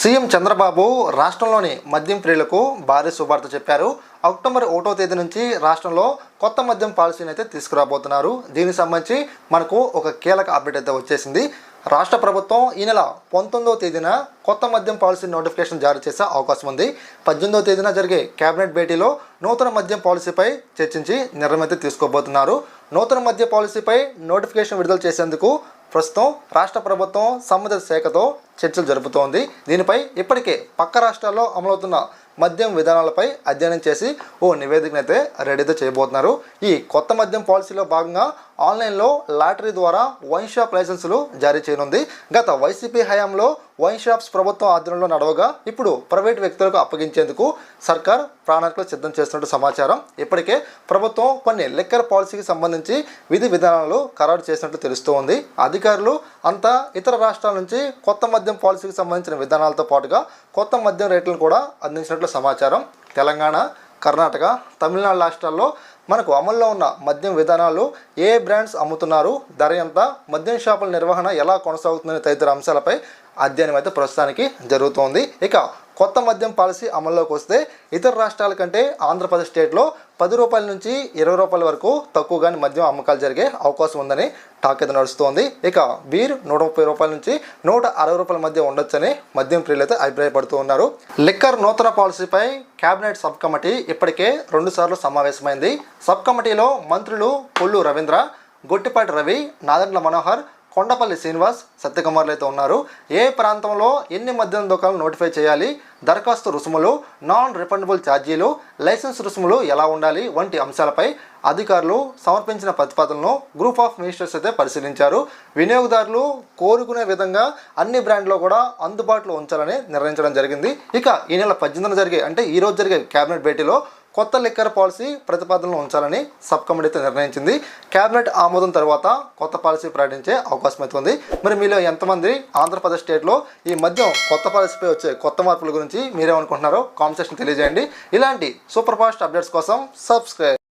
CM Chandrababu రాష్ట్రంలోని మద్యం ప్రియులకు భారీ శుభార్త చెప్పారు. అక్టోబర్ ఒకటో తేదీ నుంచి రాష్ట్రంలో కొత్త మద్యం పాలసీని అయితే తీసుకురాబోతున్నారు. దీనికి సంబంధించి మనకు ఒక కీలక అప్డేట్ అయితే వచ్చేసింది. రాష్ట్ర ప్రభుత్వం ఈ నెల పంతొమ్మిదవ తేదీన కొత్త మద్యం పాలసీ నోటిఫికేషన్ జారీ చేసే అవకాశం ఉంది. పద్దెనిమిదవ తేదీన జరిగే కేబినెట్ భేటీలో నూతన మద్యం పాలసీపై చర్చించి నిర్ణయం అయితే తీసుకోబోతున్నారు. నూతన మద్య పాలసీపై నోటిఫికేషన్ విడుదల చేసేందుకు ప్రస్తుతం రాష్ట్ర ప్రభుత్వం సంబంధిత శాఖతో చర్చలు జరుపుతోంది. దీనిపై ఇప్పటికే పక్క రాష్ట్రాల్లో అమలవుతున్న మద్యం విధానాలపై అధ్యయనం చేసి ఓ నివేదికను అయితే రెడీతో చేయబోతున్నారు. ఈ కొత్త మద్యం పాలసీలో భాగంగా ఆన్లైన్లో లాటరీ ద్వారా వైన్ షాప్ లైసెన్సులు జారీ చేయనుంది. గత వైసీపీ హయాంలో వైన్ షాప్స్ ప్రభుత్వం ఆధ్వర్యంలో నడవగా ఇప్పుడు ప్రైవేట్ వ్యక్తులకు అప్పగించేందుకు సర్కార్ ప్రణాళికలు సిద్ధం చేస్తున్నట్టు సమాచారం. ఇప్పటికే ప్రభుత్వం కొన్ని లిక్కర్ పాలసీకి సంబంధించి విధి విధానాలు ఖరారు చేసినట్లు తెలుస్తోంది అధికారులు అంతా ఇతర రాష్ట్రాల నుంచి కొత్త మద్యం పాలసీకి సంబంధించిన విధానాలతో పాటుగా కొత్త మద్యం రేట్లను కూడా అందించినట్లు సమాచారం. తెలంగాణ కర్ణాటక తమిళనాడు రాష్ట్రాల్లో మనకు అమల్లో ఉన్న మద్యం విధానాలు ఏ బ్రాండ్స్ అమ్ముతున్నారు ధర ఎంత మద్యం షాపుల నిర్వహణ ఎలా కొనసాగుతుందనే తదితర అంశాలపై అధ్యయనం అయితే ప్రస్తుతానికి జరుగుతోంది. ఇక కొత్త మద్యం పాలసీ అమల్లోకి వస్తే ఇతర రాష్ట్రాల కంటే ఆంధ్రప్రదేశ్ స్టేట్లో పది రూపాయల నుంచి ఇరవై రూపాయల వరకు తక్కువగానే మద్యం అమ్మకాలు జరిగే అవకాశం ఉందని టాక్ అయితే నడుస్తోంది. ఇక బీర్ నూట ముప్పై రూపాయల నుంచి నూట అరవై రూపాయల మధ్య ఉండొచ్చని మద్యం ప్రియులు అయితే అభిప్రాయపడుతూ ఉన్నారు. లిక్కర్ నూతన పాలసీపై కేబినెట్ సబ్ కమిటీ ఇప్పటికే రెండుసార్లు సమావేశమైంది. సబ్ కమిటీలో మంత్రులు పొల్లు రవీంద్ర గొట్టిపాటి రవి నాదండ్ల మనోహర్ కొండపల్లి శ్రీనివాస్ సత్యకుమార్లు అయితే ఉన్నారు. ఏ ప్రాంతంలో ఎన్ని మద్యం దుకాణాలు నోటిఫై చేయాలి? దరఖాస్తు రుసుములు నాన్ రిఫండబుల్ ఛార్జీలు లైసెన్స్ రుసుములు ఎలా ఉండాలి? వంటి అంశాలపై అధికారులు సమర్పించిన ప్రతిపాదనలను గ్రూప్ ఆఫ్ మినిస్టర్స్ అయితే పరిశీలించారు. వినియోగదారులు కోరుకునే విధంగా అన్ని బ్రాండ్లో కూడా అందుబాటులో ఉంచాలని నిర్ణయించడం జరిగింది. ఇక ఈ నెల పద్దెనిమిదిన జరిగే అంటే ఈ రోజు జరిగే కేబినెట్ భేటీలో కొత్త లిక్కర్ పాలసీ ప్రతిపాదనలు ఉంచాలని సబ్ కమిటీ అయితే నిర్ణయించింది. కేబినెట్ ఆమోదం తర్వాత కొత్త పాలసీ ప్రకటించే అవకాశం అయితే ఉంది. మరి మీలో ఎంతమంది ఆంధ్రప్రదేశ్ స్టేట్లో ఈ మధ్య కొత్త పాలసీపై వచ్చే కొత్త మార్పుల గురించి మీరేమనుకుంటున్నారో కామెంట్ సెక్షన్ తెలియజేయండి. ఇలాంటి సూపర్ ఫాస్ట్ అప్డేట్స్ కోసం సబ్స్క్రైబ్